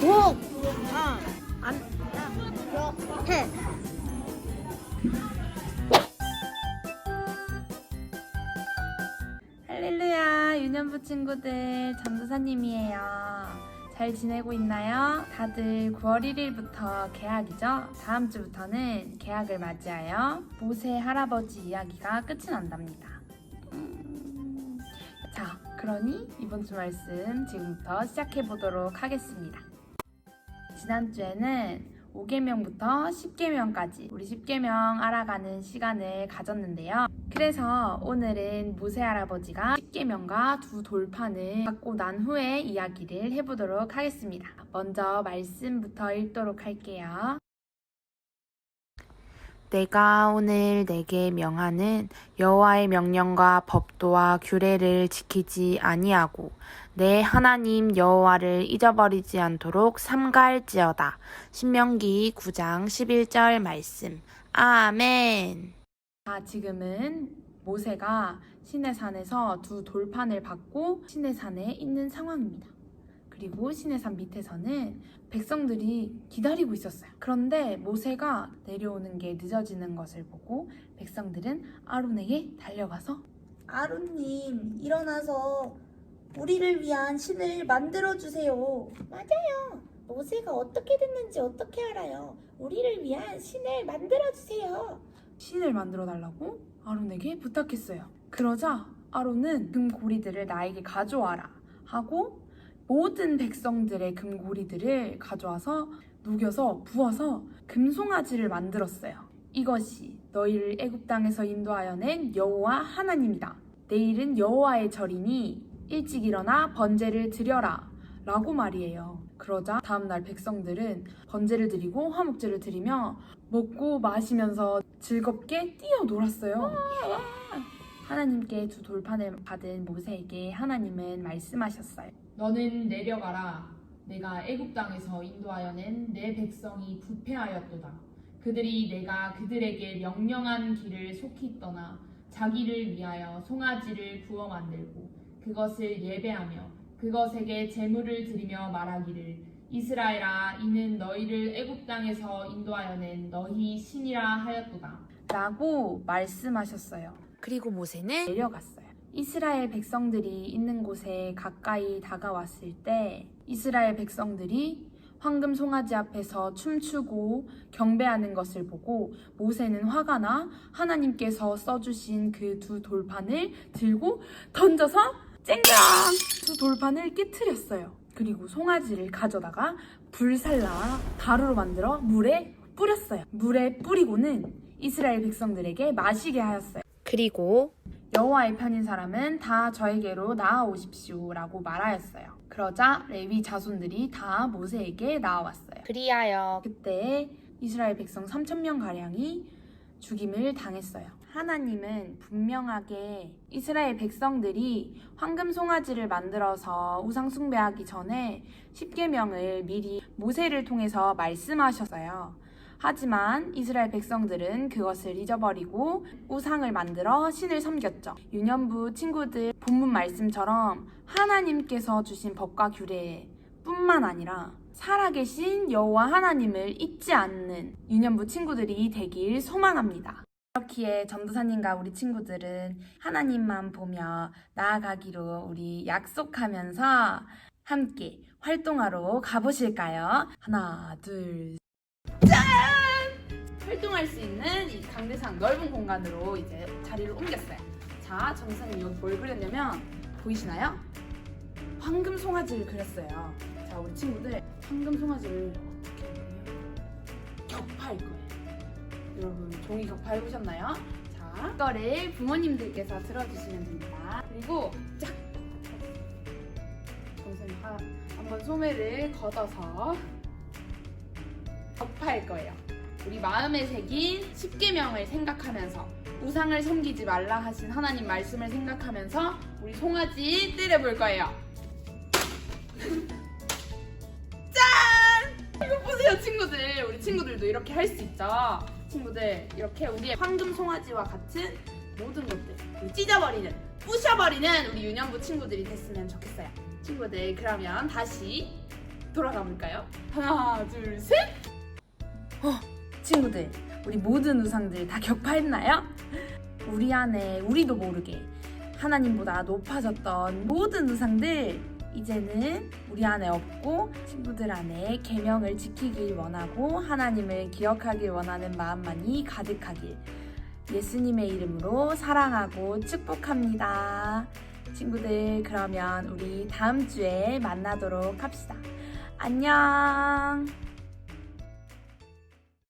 복. 어. 안. 해. 할렐루야 유년부 친구들 전도사님이에요 잘 지내고 있나요? 다들 9월 1일부터 개학이죠? 다음 주부터는 개학을 맞이하여 모세 할아버지 이야기가 끝이 난답니다 음, 자 그러니 이번 주 말씀 지금부터 시작해 보도록 하겠습니다 지난주에는 5계명부터 10계명까지 우리 10계명 알아가는 시간을 가졌는데요. 그래서 오늘은 모세 할아버지가 10계명과 두 돌판을 갖고 난 후에 이야기를 해보도록 하겠습니다. 먼저 말씀부터 읽도록 할게요. 내가 오늘 내게 명하는 여호와의 명령과 법도와 규례를 지키지 아니하고 내 하나님 여호와를 잊어버리지 않도록 삼가할지어다. 신명기 9장 11절 말씀. 아멘. 자, 지금은 모세가 시내산에서 두 돌판을 받고 시내산에 있는 상황입니다. 그리고 시내산 밑에서는 백성들이 기다리고 있었어요. 그런데 모세가 내려오는 게 늦어지는 것을 보고 백성들은 아론에게 달려가서 아론님 일어나서 우리를 위한 신을 만들어 주세요. 맞아요. 모세가 어떻게 됐는지 어떻게 알아요? 우리를 위한 신을 만들어 주세요. 신을 만들어 달라고 아론에게 부탁했어요. 그러자 아론은 금 고리들을 나에게 가져와라 하고 모든 백성들의 금고리들을 가져와서 녹여서 부어서 금송아지를 만들었어요. 이것이 너희를 애굽 땅에서 인도하여 낸 여호와 하나님이다. 내일은 여호와의 절이니 일찍 일어나 번제를 드려라. 라고 말이에요. 그러자 다음날 백성들은 번제를 드리고 화목제를 드리며 먹고 마시면서 즐겁게 뛰어놀았어요. 하나님께 두 돌판을 받은 모세에게 하나님은 말씀하셨어요. 너는 내려가라. 내가 애굽 땅에서 인도하여 낸 내 백성이 부패하였도다. 그들이 내가 그들에게 명령한 길을 속히 떠나 자기를 위하여 송아지를 부어 만들고 그것을 예배하며 그것에게 제물을 드리며 말하기를 이스라엘아 이는 너희를 애굽 땅에서 인도하여 낸 너희 신이라 하였도다. 라고 말씀하셨어요. 그리고 모세는 내려갔어요. 이스라엘 백성들이 있는 곳에 가까이 다가왔을 때 이스라엘 백성들이 황금 송아지 앞에서 춤추고 경배하는 것을 보고 모세는 화가 나 하나님께서 써주신 그 두 돌판을 들고 던져서 쨍그랑 두 돌판을 깨뜨렸어요. 그리고 송아지를 가져다가 불살라 가루로 만들어 물에 뿌렸어요. 물에 뿌리고는 이스라엘 백성들에게 마시게 하였어요. 그리고 여호와의 편인 사람은 다 저에게로 나아오십시오라고 말하였어요. 그러자 레위 자손들이 다 모세에게 나아왔어요. 그리하여 그때 이스라엘 백성 3천 명 가량이 죽임을 당했어요. 하나님은 분명하게 이스라엘 백성들이 황금 송아지를 만들어서 우상 숭배하기 전에 십계명을 미리 모세를 통해서 말씀하셨어요. 하지만 이스라엘 백성들은 그것을 잊어버리고 우상을 만들어 신을 섬겼죠. 유년부 친구들 본문 말씀처럼 하나님께서 주신 법과 규례 뿐만 아니라 살아계신 여호와 하나님을 잊지 않는 유년부 친구들이 되길 소망합니다. 그렇기에 전도사님과 우리 친구들은 하나님만 보며 나아가기로 우리 약속하면서 함께 활동하러 가보실까요? 하나, 둘, 짠! 활동할 수 있는 이 강대상 넓은 공간으로 이제 자리를 옮겼어요. 자, 전도사님 여기 뭘 그렸냐면 보이시나요? 황금 송아지를 그렸어요. 자, 우리 친구들 황금 송아지를 어떻게 하냐면 격파할 거예요. 여러분 종이 격파 해보셨나요? 자, 이거를 부모님들께서 들어주시면 됩니다. 그리고 쫙! 전도사님 하- 한번 소매를 걷어서 격파할 거예요. 우리 마음에 새긴 10계명을 생각하면서 우상을 섬기지 말라 하신 하나님 말씀을 생각하면서 우리 송아지 때려볼 거예요. 짠! 이거 보세요, 친구들. 우리 친구들도 이렇게 할 수 있죠. 친구들, 이렇게 우리의 황금 송아지와 같은 모든 것들 찢어버리는, 부셔버리는 우리 유년부 친구들이 됐으면 좋겠어요. 친구들, 그러면 다시 돌아가 볼까요? 하나, 둘, 셋. 어, 친구들, 우리 모든 우상들 다 격파했나요? 우리 안에 우리도 모르게 하나님보다 높아졌던 모든 우상들 이제는 우리 안에 없고 친구들 안에 계명을 지키길 원하고 하나님을 기억하길 원하는 마음만이 가득하길 예수님의 이름으로 사랑하고 축복합니다. 친구들 그러면 우리 다음 주에 만나도록 합시다. 안녕.